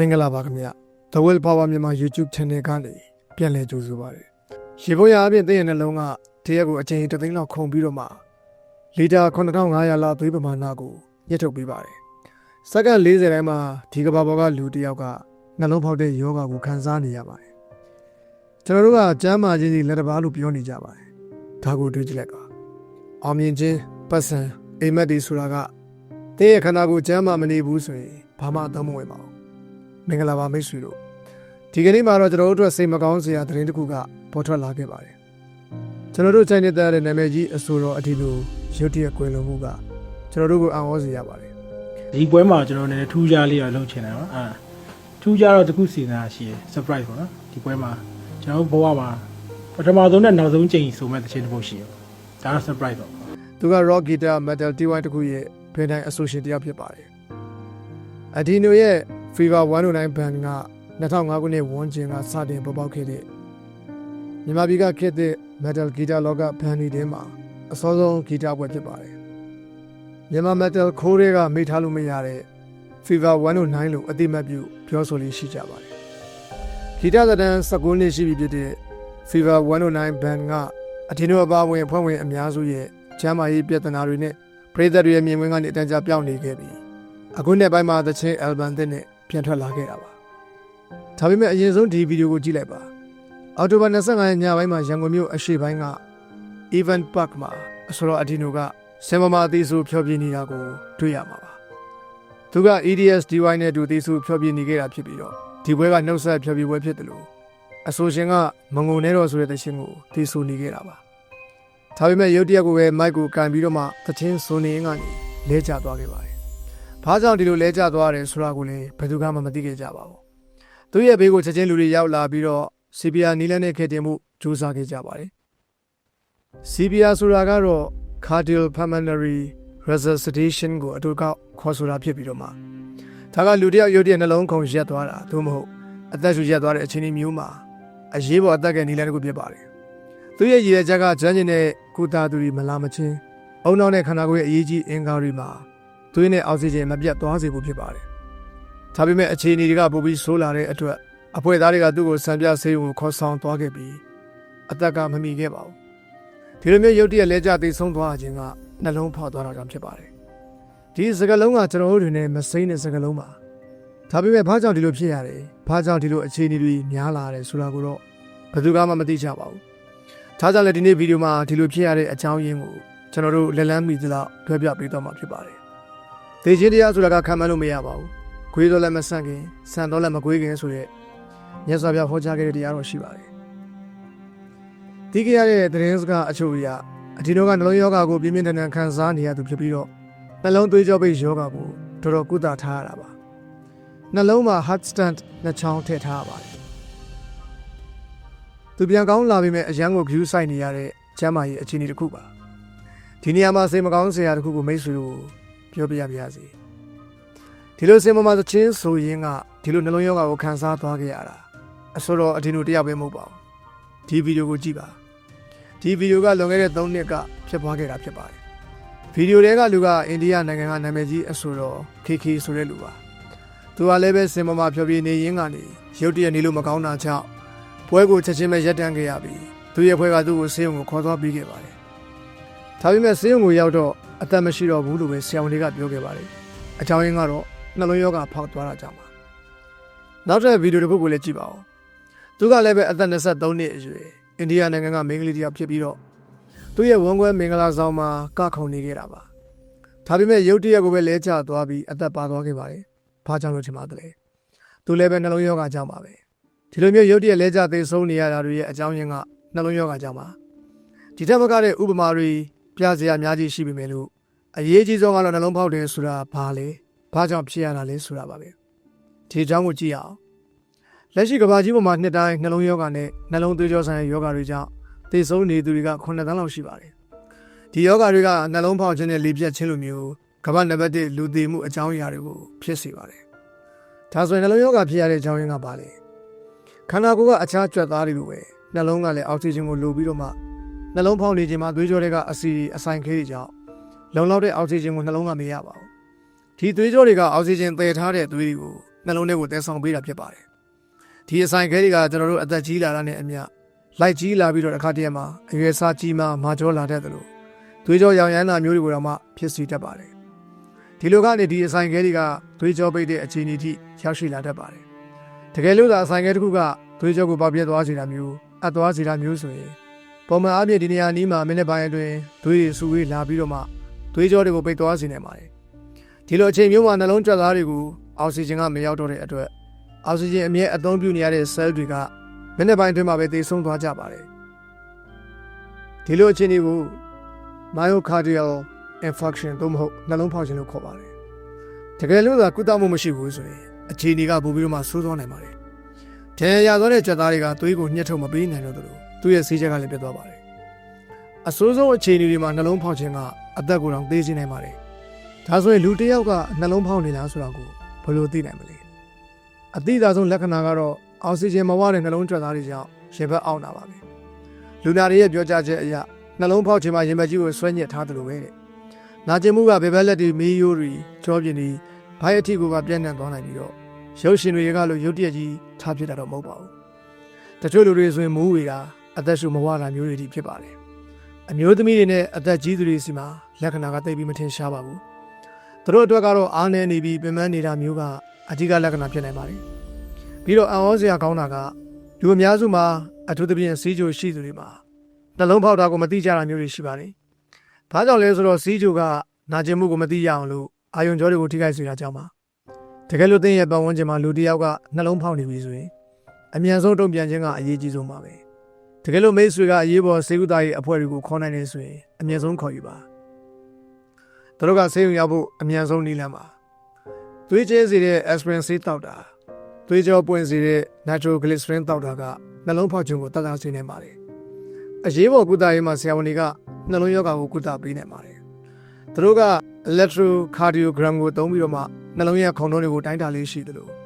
မင်္ဂလာပါခင်ဗျ The Will Power မြန်မာ YouTube Channel ကနေပြန်လည်ကြိုဆိုပါရစေရေပုံရအပြင်တည့်ရနှလုံးကတရက်ကိုအချိန်တစ်သိန်းလောက်ခုံပြီးတော့မှလီတာ9500လောက်သွေးပမာဏကိုညှစ်ထုတ်ပေးပါတယ်စက္ကန့်40တိုင်းမှာဒီကဘာပေါ်ကလူတစ်ယောက်ကနှလုံးဖောက်တဲ့ယောဂကိုခံစားနေရပါတယ်ကျွန်တော်တို့ကကျမ်းမာခြင်းစီလက်တစ်ပါးလို့ပြောနေကြပါတယ်ဒါကိုတွေးကြည့်လိုက်ပါအောင်မြင်ခြင်းပတ်စံအိမ်မက်ဒီဆိုတာကတင်းရဲ့ခန္ဓာကိုယ်ကျမ်းမာမနေဘူးဆိုရင်ဘာမှအသုံးမဝင်ပါဘူး မင်္ဂလာပါမိတ်ဆွေတို့ဒီကနေ့မှာတော့ကျွန်တော်တို့အတွက်စိတ်မကောင်းစရာသတင်းတစ်ခုကပေါ်ထွက်လာခဲ့ပါတယ်ကျွန်တော်တို့ချိန်နေတဲ့နာမည်ကြီးအဆိုတော်အထီလိုရုတ်တရက်ကွယ်လွန်မှုကကျွန်တော်တို့ကိုအံ့ဩစေရပါတယ်ဒီပွဲမှာကျွန်တော်နည်းနည်းထူးခြားလေးတော့လုပ်ချင်တယ်နော်အာထူးခြားတော့တစ်ခုစီစဉ်တာရှိရယ် surprise ပေါ့နော်ဒီပွဲမှာကျွန်တော်တို့ဘဝမှာပထမဆုံးနဲ့နောက်ဆုံးချိန်ဆိုမဲ့တစ်ချိန်တစ်ပုတ်ရှိရယ်ဒါက surprise ပေါ့သူက rock guitar metal DIY တစ်ခုရဲ့ဘယ်တိုင်း association တစ်ယောက်ဖြစ်ပါတယ်အဒီနိုရဲ့ Fever 109 band က2005ခုနှစ်ဝန်းကျင်ကစတင်ပေါ်ပေါက်ခဲ့တဲ့မြန်မာပြည်ကခေတ်သစ် metal guitar လောကဘန်ဒီတင်းမှာအစောဆုံးဂီတပွဲဖြစ်ပါတယ်မြန်မာ metal ခိုးတွေကမိထားလို့မရတဲ့ Fever 109လို့အတိမတ်ပြုပြောဆိုလေးရှိကြပါတယ်ဂီတသဏ္ဍာန်19နှစ်ရှိပြီဖြစ်တဲ့ Fever 109 band ကအထင်တို့အပါဝင်ဖွဲ့ဝင်အများစုရဲ့ကျမ်းမာရေးပြဿနာတွေနဲ့ပရိသတ်တွေရဲ့မြင်ကွင်းကနေအတန်းကြာပြောင်းနေခဲ့ပြီးအခုနှစ်ပိုင်းမှာသချင်း album သစ်နဲ့ ပြန်ထွက်လာခဲ့တာပါဒါပေမဲ့အရင်ဆုံးဒီဗီဒီယိုကိုကြည့်လိုက်ပါအော်တိုဘာ25ရက်ညပိုင်းမှာရန်ကုန်မြို့အရှေ့ပိုင်းက Event Park မှာအစောအဒီနိုကဆင်မမာအသေးဆိုဖျော်ပြနေတာကိုတွေ့ရမှာပါသူက EDS DY နဲ့တူသေးဆိုဖျော်ပြနေခဲ့တာဖြစ်ပြီးတော့ဒီပွဲကနှုတ်ဆက်ဖျော်ပြပွဲဖြစ်တယ်လို့အဆိုရှင်ကမငုံနေတော့ဆိုတဲ့သရှင်ကိုသေဆိုနေခဲ့တာပါဒါပေမဲ့ရုတ်တရက်ကိုပဲမိုက်ကိုကန်ပြီးတော့မှသချင်းဆိုနေရင်ကနေလဲကျသွားခဲ့ပါတယ်။ ဘာကြောင့်ဒီလိုလဲကျသွားတယ်ဆိုတာကိုလည်းဘယ်သူမှမသိခဲ့ကြပါဘူး။သူ့ရဲ့ဘေးကိုချက်ချင်းလူတွေရောက်လာပြီးတော့ CPR နီးလန်းနဲ့ခေတ္တမှုစူးစမ်းခဲ့ကြပါတယ်။ CPR ဆိုတာကတော့ cardiopulmonary resuscitation ကိုအတူကောက်ခေါ်ဆိုတာဖြစ်ပြီးတော့မှဒါကလူတစ်ယောက်ရုတ်တရက်နှလုံးခုန်ရက်သွားတာသို့မဟုတ်အသက်ရှူရက်သွားတဲ့အခြေအနေမျိုးမှာအရေးပေါ်အသက်ကနီးလန်းတစ်ခုဖြစ်ပါတယ်။သူ့ရဲ့ရည်ရွယ်ချက်ကကျွမ်းကျင်တဲ့ကုသသူတွေမလာမချင်းအုံနောက်နဲ့ခန္ဓာကိုယ်ရဲ့အရေးကြီးအင်္ဂါတွေမှာ သွေးနဲ့အောက်ဆီဂျင်မပြတ်သွားစေဖို့ဖြစ်ပါတယ်။ဒါပေမဲ့အခြေအနေတွေကပိုပြီးဆိုးလာတဲ့အတွက်အဖွဲ့သားတွေကသူ့ကိုစံပြဆေးရုံကိုခေါ်ဆောင်သွားခဲ့ပြီးအသက်ကမမိခဲ့ပါဘူး။ဒီလိုမျိုးရုတ်တရက်လဲကျသိဆုံးသွားခြင်းကနှလုံးဖောက်သွားတာကြောင့်ဖြစ်ပါတယ်။ဒီစကလုံးကကျွန်တော်တို့တွေနဲ့မစိမ့်တဲ့စကလုံးပါ။ဒါပေမဲ့ဘာကြောင့်ဒီလိုဖြစ်ရတယ်။ဘာကြောင့်ဒီလိုအခြေအနေတွေများလာတယ်ဆိုတာကိုတော့ဘယ်သူမှမသိကြပါဘူး။ဒါကြောင့်လည်းဒီနေ့ဗီဒီယိုမှာဒီလိုဖြစ်ရတဲ့အကြောင်းရင်းကိုကျွန်တော်တို့လက်လန်းမိသလောက်တွဲပြပေးသွားမှာဖြစ်ပါတယ်။ ဒေချင်းတရားဆိုတာကခံမလို့မရပါဘူး။ခွေးတော့လည်းမဆန့်ခင်ဆန်တော့လည်းမကွေးခင်ဆိုတဲ့မြတ်စွာဘုရားဟောကြားခဲ့တဲ့တရားတော်ရှိပါတယ်။ဒီကြရတဲ့သတင်းစကားအချို့အရအဒီတော့ကနှလုံးယောဂကိုပြင်းပြင်းထန်ထန်ခံစားနေရသူဖြစ်ပြီးတော့နှလုံးသွေးကြောပိတ်ယောဂကိုတော်တော်ကုသထားရတာပါ။နှလုံးမှာ heart stent နှစ်ချောင်းထည့်ထားရပါတယ်။သူပြန်ကောင်းလာပြီမဲ့အရန်ကို view ဆိုင်နေရတဲ့ကျမ်းမာရေးအခြေအနေတစ်ခုပါ။ဒီနေရာမှာစိတ်မကောင်းစရာတစ်ခုကိုမိတ်ဆွေတို့ ပြောပြရပါရစေ။ဒီလိုစင်မမသချင်းဆိုရင်ကဒီလိုနှလုံးယောဂကိုခံစားသွားခဲ့ရတာအဆိုတော့အဒီလိုတယောက်ပဲမဟုတ်ပါဘူး။ဒီဗီဒီယိုကိုကြည့်ပါ။ဒီဗီဒီယိုကလွန်ခဲ့တဲ့3နှစ်ကဖြစ်ပွားခဲ့တာဖြစ်ပါတယ်။ဗီဒီယိုတွေကလူကအိန္ဒိယနိုင်ငံကနာမည်ကြီးအဆိုတော် KK ဆိုတဲ့လူပါ။သူကလည်းပဲစင်မမဖြောပြနေရင်းကနေရုတ်တရက်နေလို့မကောင်းတာကြောင့်ပွဲကိုချက်ချင်းပဲရပ်တန့်ခဲ့ရပြီးသူရဲ့ဖွဲကသူ့ကိုဆေးရုံကိုခေါ်သွားပြီးခဲ့ပါတယ်။ ဒါပေမဲ့ဆေးရုံကိုရောက်တော့အသက်မရှိတော့ဘူးလို့ပဲဆရာဝန်တွေကပြောခဲ့ပါတယ်။အကြောင်းရင်းကတော့နှလုံးရောဂါဖောက်သွားတာကြောင့်ပါ။နောက်ထပ်ဗီဒီယိုတစ်ခုကိုလည်းကြည့်ပါဦး။သူကလည်းပဲအသက်23နှစ်အရွယ်အိန္ဒိယနိုင်ငံကမိန်းကလေးတစ်ယောက်ဖြစ်ပြီးတော့သူ့ရဲ့ဝန်ခွဲမင်္ဂလာဆောင်မှာကခုံနေခဲ့တာပါ။ဒါပေမဲ့ရုတ်တရက်ကိုပဲလဲကျသွားပြီးအသက်ပါသွားခဲ့ပါတယ်။ဘာကြောင့်လို့ထင်ပါသလဲ။သူလည်းပဲနှလုံးရောဂါကြောင့်ပါပဲ။ဒီလိုမျိုးရုတ်တရက်လဲကျသိဆုံးနေရတာတွေရဲ့အကြောင်းရင်းကနှလုံးရောဂါကြောင့်ပါ။ဒီထက်မကတဲ့ဥပမာတွေ ပြစရာအများကြီးရှိပေမဲ့လို့အရေးကြီးဆုံးကတော့နှလုံးဖောက်တယ်ဆိုတာဘာလဲ။ဘာကြောင့်ဖြစ်ရတာလဲဆိုတာပါပဲ။ဒီအကြောင်းကိုကြည့်ရအောင်။လက်ရှိကမ္ဘာကြီးပေါ်မှာနှစ်တိုင်းနှလုံးရောဂါနဲ့နှလုံးသွေးကြောဆိုင်ရာရောဂါတွေကြောင့်သေဆုံးနေသူတွေက9တန်းလောက်ရှိပါတယ်။ဒီယောဂါတွေကနှလုံးဖောက်ခြင်းနဲ့လေပြတ်ခြင်းလိုမျိုးကမ္ဘာနံပါတ်1လူသေမှုအကြောင်းအရာတွေကိုဖြစ်စေပါတယ်။ဒါဆိုရင်နှလုံးယောဂါဖြစ်ရတဲ့အကြောင်းရင်းကဘာလဲ။ခန္ဓာကိုယ်ကအခြားကြွက်သားတွေလိုပဲနှလုံးကလည်းအောက်ဆီဂျင်ကိုလိုပြီးတော့မှ နှလုံးဖောက်နေခြင်းမှာသွေးကြောတွေကအဆီအဆိုင်ခဲတွေကြောင့်လုံလောက်တဲ့အောက်ဆီဂျင်ကိုနှလုံးကမရပါဘူး။ဒီသွေးကြောတွေကအောက်ဆီဂျင်သယ်ထားတဲ့သွေးတွေကိုနှလုံးထဲကိုတည်ဆောင်ပေးတာဖြစ်ပါတယ်ဒီအဆိုင်ခဲတွေကကျွန်တော်တို့အသက်ကြီးလာတာနဲ့အမျှလိုက်ကြီးလာပြီးတော့တစ်ခါတည်းမှာအရွယ်စားကြီးမှမာကျောလာတတ်တယ်လို့သွေးကြောရောင်ရမ်းတာမျိုးတွေကိုတော့မှဖြစ်စီတတ်ပါတယ်ဒီလိုကနေဒီအဆိုင်ခဲတွေကသွေးကြောပိတ်တဲ့အခြေအနေထိရောက်ရှိလာတတ်ပါတယ်တကယ်လို့သာအဆိုင်ခဲတစ်ခုကသွေးကြောကိုပေါပြဲသွားစေတာမျိုးအပ်သွားစေတာမျိုးဆိုရင် ပုံမှန်အပြည့်ဒီနေရာနီးမှာမိနစ်ပိုင်းအတွင်းသွေးတွေဆူဝေးလာပြီးတော့မှသွေးကြောတွေကိုပိတ်သွားစေနိုင်ပါတယ်ဒီလိုအချိန်မျိုးမှာနှလုံးကြွက်သားတွေကိုအောက်ဆီဂျင်ကမရောက်တော့တဲ့အတွက်အောက်ဆီဂျင်အမြဲအသုံးပြုနေရတဲ့ cell တွေကမိနစ်ပိုင်းအတွင်းမှာပဲသေဆုံးသွားကြပါတယ်ဒီလိုအခြေအနေကို myocardial infarction သို့မဟုတ်နှလုံးဖောက်ခြင်းလို့ခေါ်ပါတယ်တကယ်လို့သာကုသမှုမရှိဘူးဆိုရင်အခြေအနေကပိုပြီးတော့မှဆိုးသွားနိုင်ပါတယ်ဒဏ်ရာရသောတဲ့ကြက်သားတွေကသွေးကိုညှက်ထုတ်မပေးနိုင်တော့သလို သူ့ရဲ့ဆေးချက်ကလည်းပြတ်သွားပါတယ်အဆိုးဆုံးအခြေအနေတွေမှာနှလုံးဖောက်ခြင်းကအသက်ကိုယ်တောင်သေစေနိုင်ပါတယ်ဒါဆိုရင်လူတစ်ယောက်ကနှလုံးဖောက်နေလားဆိုတာကိုဘယ်လိုသိနိုင်မလဲအသိသာဆုံးလက္ခဏာကတော့အောက်ဆီဂျင်မဝတဲ့နှလုံးကြွက်သားတွေကြောင့်ရင်ဘတ်အောင့်တာပါပဲလူနာတွေရဲ့ပြောကြားချက်အရနှလုံးဖောက်ခြင်းမှာရင်ဘတ်ကြီးကိုဆွဲညစ်ထားတယ်လို့ပဲတဲ့နာကျင်မှုကဘယ်ဘက်လက်တွေမီးယိုးတွေကြောပြင်းတွေဘိုင်းအထိကိုပါပြန့်နှံ့သွားနိုင်ပြီးတော့ရုပ်ရှင်တွေကလို့ရုပ်တရက်ကြီးထားဖြစ်တာတော့မဟုတ်ပါဘူးတချို့လူတွေဆိုရင်မူးဝေတာ အသက်ရှူမဝတာမျိုးတွေထိဖြစ်ပါတယ်အမျိုးသမီးတွေနဲ့အသက်ကြီးသူတွေစီမှာလက္ခဏာကသိပ်ပြီးမထင်ရှားပါဘူးသူတို့အတွက်ကတော့အားနည်းနေပြီးပင်ပန်းနေတာမျိုးကအဓိကလက္ခဏာဖြစ်နိုင်ပါတယ်ပြီးတော့အံ့ဩစရာကောင်းတာကလူအများစုမှာအထူးသဖြင့်စီးကြိုရှိသူတွေမှာနှလုံးဖောက်တာကိုမသိကြတာမျိုးတွေရှိပါတယ်။ဘာကြောင့်လဲဆိုတော့စီးကြိုကနာကျင်မှုကိုမသိရအောင်လို့အာယုံကြောတွေကိုထိခိုက်စေတာကြောင့်ပါ။တကယ်လို့သင်ရဲ့ပတ်ဝန်းကျင်မှာလူတစ်ယောက်ကနှလုံးဖောက်နေပြီဆိုရင်အမြန်ဆုံးတုံ့ပြန်ခြင်းကအရေးကြီးဆုံးပါပဲ။ တကယ်လို့မိတ်ဆွေကအရေးပေါ်စေကုသရေးအဖွဲ့တွေကိုခေါ်နိုင်နေဆိုရင်အမြန်ဆုံးခေါ်ယူပါ။သူတို့ကဆေးရုံရောက်ဖို့အမြန်ဆုံးနည်းလမ်းပါ။သွေးကျဲစေတဲ့ aspirin ဆေးတောက်တာသွေးကြောပွင့်စေတဲ့ nitroglycerin တောက်တာကနှလုံးဖောက်ခြင်းကိုတတ်တာစေနိုင်ပါတယ်။အရေးပေါ်ကုသရေးမှာဆရာဝန်တွေကနှလုံးရောဂါကိုကုသပေးနိုင်ပါတယ်။သူတို့က electrocardiogram ကိုသုံးပြီးတော့မှနှလုံးရဲ့ခုန်နှုန်းတွေကိုတိုင်းတာလေးရှိတယ်လို့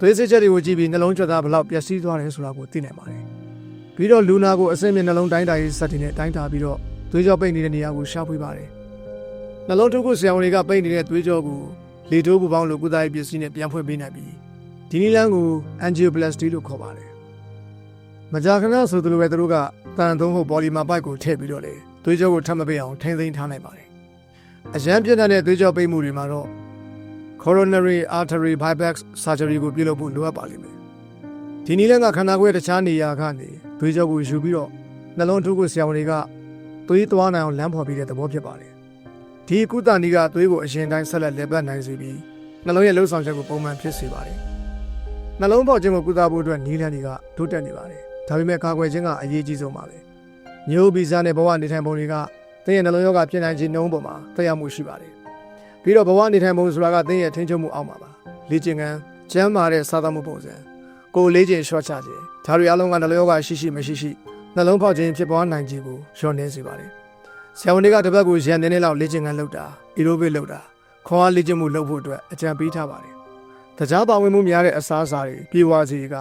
သွေးစစ်ချက်တွေကိုကြည့်ပြီးနှလုံးကြွက်သားဘယ်လောက်ပျက်စီးသွားတယ်ဆိုတာကိုသိနိုင်ပါတယ်။ပြီးတော့လူနာကိုအဆင့်မြင့်နှလုံးတိုင်းတာရေးစက်တွေနဲ့တိုင်းတာပြီးတော့သွေးကြောပိတ်နေတဲ့နေရာကိုရှာဖွေပါတယ်။နှလုံးထုတ်ကိုဆရာဝန်တွေကပိတ်နေတဲ့သွေးကြောကိုလေတိုးပူပေါင်းလိုကုသရေးပစ္စည်းနဲ့ပြန်ဖွင့်ပေးနိုင်ပြီးဒီနည်းလမ်းကို angioplasty လို့ခေါ်ပါတယ်။မကြာခဏဆိုသလိုပဲသူတို့ကတန်သုံးဖို့ပေါ်လီမာပိုက်ကိုထည့်ပြီးတော့လေသွေးကြောကိုထပ်မပိတ်အောင်ထိန်းသိမ်းထားနိုင်ပါတယ်။အရန်ပြည့်တဲ့သွေးကြောပိတ်မှုတွေမှာတော့ coronary artery bypass surgery ကိုပြုလုပ်ဖို့လိုအပ်ပါလိမ့်မယ်။ဒီနည်းလမ်းကခန္ဓာကိုယ်ရဲ့တခြားနေရာကနေသွေးကြောကိုယူပြီးတော့နှလုံးထုတ်ကိုဆရာဝန်တွေကသွေးသွားနိုင်အောင်လမ်းဖော်ပေးတဲ့သဘောဖြစ်ပါတယ်။ဒီကုသနည်းကသွေးကိုအရင်တိုင်းဆက်လက်လက်ပတ်နိုင်စေပြီးနှလုံးရဲ့လှုပ်ဆောင်ချက်ကိုပုံမှန်ဖြစ်စေပါတယ်။နှလုံးပေါက်ခြင်းကိုကုသဖို့အတွက်နည်းလမ်းတွေကတိုးတက်နေပါတယ်။ဒါပေမဲ့ကာကွယ်ခြင်းကအရေးကြီးဆုံးပါပဲ။မျိုးဗီဇနဲ့ဘဝနေထိုင်ပုံတွေကသင်ရဲ့နှလုံးရောဂါဖြစ်နိုင်ခြင်းနှုန်းပေါ်မှာသက်ရောက်မှုရှိပါတယ်။ ပြီးတော့ဘဝနေထိုင်ပုံဆိုတာကသင်ရဲ့ထိန်းချုပ်မှုအောက်မှာပါ။လေ့ကျင့်ခန်းကျန်းမာတဲ့စားသမှုပုံစံကိုယ်လေးကျင်ရှော့ချခြင်းဒါတွေအလုံးကနှလုံးရောဂါရှိရှိမရှိရှိနှလုံးဖောက်ခြင်းဖြစ်ပွားနိုင်ခြင်းကိုလျှော့နှင်းစေပါတယ်။ဆရာဝန်တွေကတစ်ပတ်ကိုရန်တင်းနေလောက်လေ့ကျင့်ခန်းလုပ်တာအီရိုဘစ်လုပ်တာခွန်အားလေ့ကျင့်မှုလုပ်ဖို့အတွက်အကြံပေးထားပါတယ်။တကြားပါဝင်မှုများတဲ့အစားအစာတွေပြေဝစီက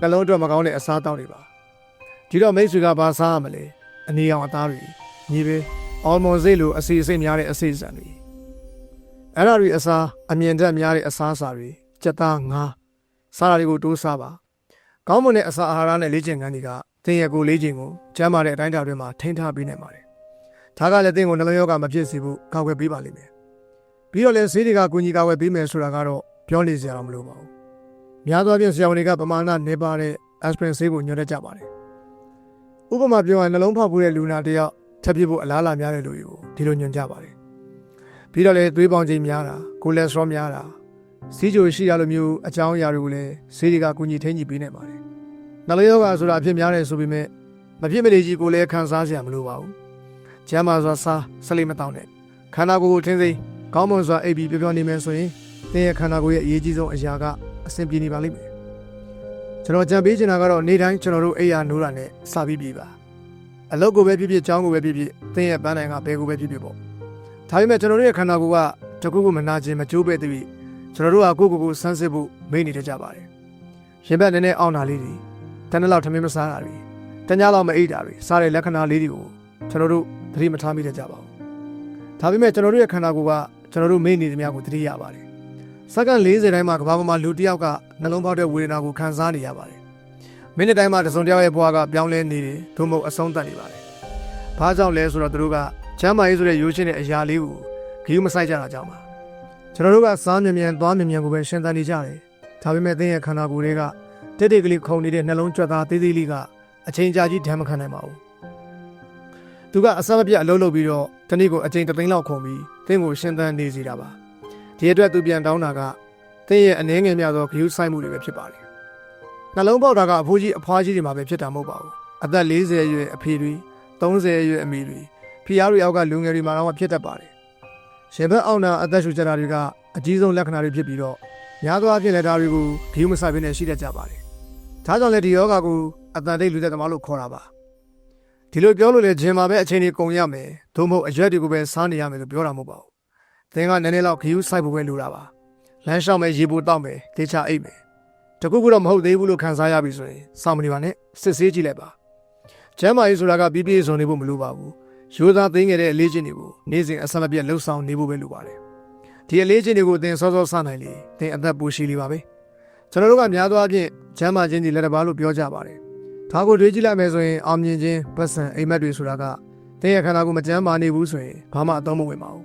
နှလုံးအတွက်မကောင်းတဲ့အစားအသောက်တွေပါ။ဒီတော့မိတ်ဆွေကဘာစားရမလဲ။အနေအောင်အသားတွေညီပဲအော်မွန်စိတ်လိုအစီအစိတ်များတဲ့အစိတ်ဆန်တွေ အဲ့ဒါတွေအစားအမြင်တက်များတဲ့အစားအစာတွေစက်သားငါးစားတာတွေကိုတိုးစားပါ။ကောင်းမွန်တဲ့အစာအာဟာရနဲ့လေ့ကျင့်ခန်းတွေကသင်ရဲ့ကိုယ်လေ့ကျင့်ကိုကျန်းမာတဲ့အတိုင်းအတာတွေမှာထိန်းထားပေးနိုင်ပါတယ်။ဒါကလည်းသင်ကိုနှလုံးရောဂါမဖြစ်စေဖို့ကာကွယ်ပေးပါလိမ့်မယ်။ပြီးတော့လည်းဆေးတွေကကူညီကာကွယ်ပေးမယ်ဆိုတာကတော့ပြောနေစရာတော့မလိုပါဘူး။များသောအားဖြင့်ဆရာဝန်တွေကပမာဏနေပါတဲ့ aspirin ဆေးကိုညွှန်တတ်ကြပါတယ်။ဥပမာပြောရင်နှလုံးဖောက်ဖို့တဲ့လူနာတစ်ယောက်ထပ်ပြဖို့အလားအလာများတဲ့လူတွေကိုဒီလိုညွှန်ကြပါတယ်။ ပြီးတော့လည်းသွေးပေါင်ချိန်များတာကိုလက်စထရောများတာစီးကြိုရှိရလိုမျိုးအကြောင်းအရာတွေကိုလည်းဆေးတွေကကူညီထိန်းကြည့်ပေးနိုင်ပါတယ်။နှလုံးရောဂါဆိုတာအဖြစ်များတယ်ဆိုပေမဲ့မဖြစ်မနေကြီးကိုလည်းခံစားစရာမလိုပါဘူး။ကျမ်းမာစွာစားဆလိမတောင်းနဲ့ခန္ဓာကိုယ်ကိုထင်းသိမ်းကောင်းမွန်စွာအိပ်ပြီးပျော်ပျော်နေမယ်ဆိုရင်သင်ရဲ့ခန္ဓာကိုယ်ရဲ့အရေးကြီးဆုံးအရာကအဆင်ပြေနေပါလိမ့်မယ်။ကျွန်တော်ကြံပေးချင်တာကတော့နေ့တိုင်းကျွန်တော်တို့အိယာနိုးတာနဲ့စပြီးပြီပါ။အလုပ်ကိုပဲဖြစ်ဖြစ်ကြောင်းကိုပဲဖြစ်ဖြစ်သင်ရဲ့ပန်းတိုင်ကဘယ်ကိုပဲဖြစ်ဖြစ်ပေါ့။ ဒါပေမဲ့ကျွန်တော်တို့ရဲ့ခန္ဓာကိုယ်ကတကူကူမနာခြင်းမကြိုးပဲသည်ကျွန်တော်တို့ကကိုယ့်ကိုယ်ကိုစမ်းစစ်ဖို့မိနေတတ်ကြပါတယ်။ရင်ဘတ်နည်းနည်းအောင်တာလေးတွေတန်းလောက်ထမင်းမစားတာတွေတညလောက်မအိပ်တာတွေစားတဲ့လက္ခဏာလေးတွေကိုကျွန်တော်တို့သတိမထားမိတတ်ကြပါဘူး။ဒါပေမဲ့ကျွန်တော်တို့ရဲ့ခန္ဓာကိုယ်ကကျွန်တော်တို့မိနေသမျှကိုသတိရပါတယ်။စက္ကန့်40တိုင်းမှာကမ္ဘာပေါ်မှာလူတစ်ယောက်ကနှလုံးပေါက်တဲ့ဝေဒနာကိုခံစားနေရပါတယ်မိနစ်တိုင်းမှာတစ်စုံတစ်ယောက်ရဲ့ဘဝကပြောင်းလဲနေတယ်သို့မဟုတ်အဆုံးသတ်နေပါတယ်ဘာကြောင့်လဲဆိုတော့သူတို့က ချမ်းမာရေးဆိုတဲ့ရိုးရှင်းတဲ့အရာလေးကိုဂရုမစိုက်ကြတာကြောင့်ပါကျွန်တော်တို့ကစားမြင်မြန်သွားမြင်မြန်ကိုပဲရှင်းသန်နေကြတယ်ဒါပေမဲ့သင်ရဲ့ခန္ဓာကိုယ်တွေကတိတ်တိတ်ကလေးခုန်နေတဲ့နှလုံးကြွက်သားသေးသေးလေးကအချိန်ကြာကြီးဓာတ်မခံနိုင်ပါဘူးသူကအစမပြတ်အလုပ်လုပ်ပြီးတော့တနေ့ကိုအချိန်တစ်သိန်းလောက်ခုန်ပြီးသင်ကိုရှင်းသန်နေစေတာပါဒီအတွက်သူပြန်တောင်းတာကသင်ရဲ့အနေငယ်များသောဂရုစိုက်မှုတွေပဲဖြစ်ပါတယ်နှလုံးပေါက်တာကအဖိုးကြီးအဖွားကြီးတွေမှာပဲဖြစ်တာမဟုတ်ပါဘူးအသက်40အရွယ်အဖေတွေ30အရွယ်အမေတွေ ဖီအားတွေအောက်ကလူငယ်တွေမှာတော့ဖြစ်တတ်ပါတယ်ရှင်ဘက်အောင်နာအသက်ရှူကြတာတွေကအကြီးဆုံးလက္ခဏာတွေဖြစ်ပြီးတော့များသောအားဖြင့်လည်းဒါတွေကိုဂရုမစိုက်ဘဲနဲ့ရှိတတ်ကြပါတယ်ဒါကြောင့်လည်းဒီယောဂကိုအတန်တိတ်လူသက်သမားလို့ခေါ်တာပါဒီလိုပြောလို့လေဂျင်မှာပဲအချိန်ကြီးကုန်ရမယ်သို့မဟုတ်အရွက်တွေကိုပဲစားနေရမယ်လို့ပြောတာမဟုတ်ပါဘူးသင်ကနည်းနည်းလောက်ဂရုစိုက်ဖို့ပဲလိုတာပါလမ်းလျှောက်မယ်ရေပိုတောက်မယ်ဒေချာအိတ်မယ်တခုခုတော့မဟုတ်သေးဘူးလို့ခံစားရပြီဆိုရင်စောင့်မနေပါနဲ့စစ်ဆေးကြည့်လိုက်ပါကျမ်းမာရေးဆိုတာကပြည့်ပြည့်စုံနေဖို့မလိုပါဘူး ရိုးသားသိငယ်တဲ့အလေးချင်းတွေကိုနေ့စဉ်အဆက်မပြတ်လှုပ်ဆောင်နေဖို့ပဲလိုပါတယ်ဒီအလေးချင်းတွေကိုသင်စောစောစနိုင်လေသင်အသက်ပိုရှိလေပါပဲကျွန်တော်တို့ကများသောအားဖြင့်ကျမ်းမာခြင်းဒီလက်တစ်ပါးလို့ပြောကြပါတယ်ဒါကိုတွေးကြည့်လိုက်မယ်ဆိုရင်အောင်မြင်ခြင်းပတ်စံအိမ်မက်တွေဆိုတာကသင်ရဲ့ခန္ဓာကိုယ်မကျမ်းမာနေဘူးဆိုရင်ဘာမှအသုံးမဝင်ပါဘူး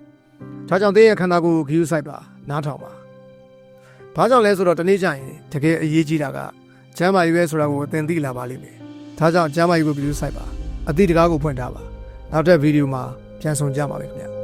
ဒါကြောင့်သင်ရဲ့ခန္ဓာကိုယ်ကိုဂရုစိုက်ပါနားထောင်ပါဘာကြောင့်လဲဆိုတော့တနေ့ကျရင်တကယ်အရေးကြီးတာကကျမ်းမာရေးပဲဆိုတာကိုသင်သိလာပါလိမ့်မယ်ဒါကြောင့်ကျမ်းမာရေးကိုဂရုစိုက်ပါအတိတ်တကားကိုဖွင့်ထားပါ နောက်တဲ့ဗီဒီယိုမှာပြန်ဆောင်ကြပါမယ်ခင်ဗျာ